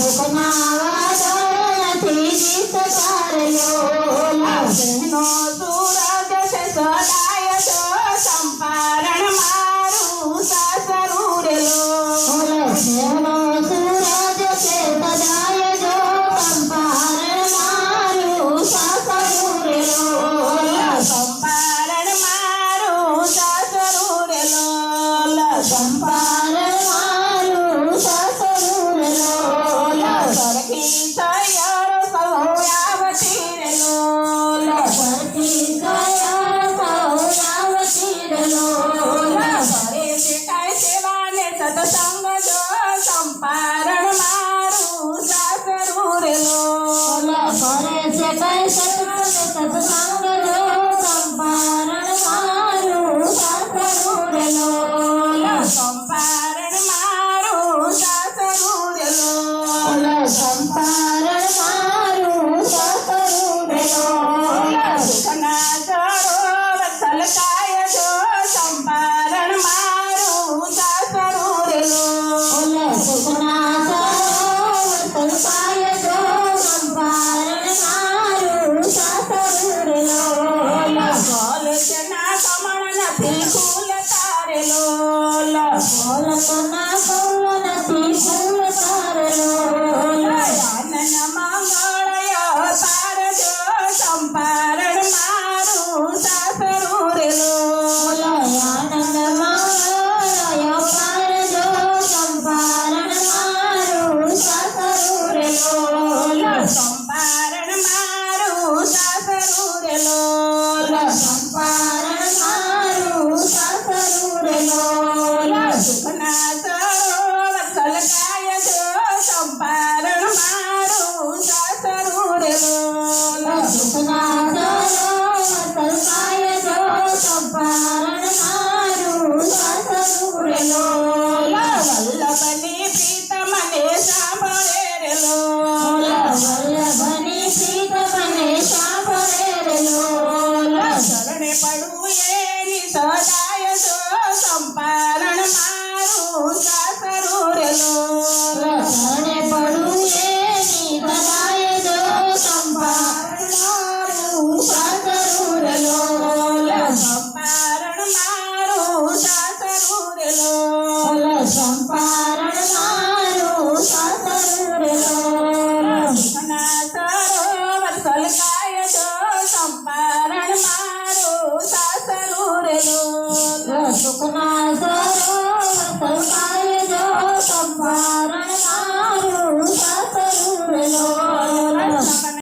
કોકના વાદળ નથી જીતતા పూల తారెలో పూలతో నాకు Sukumar, Sukumar, Sukumar.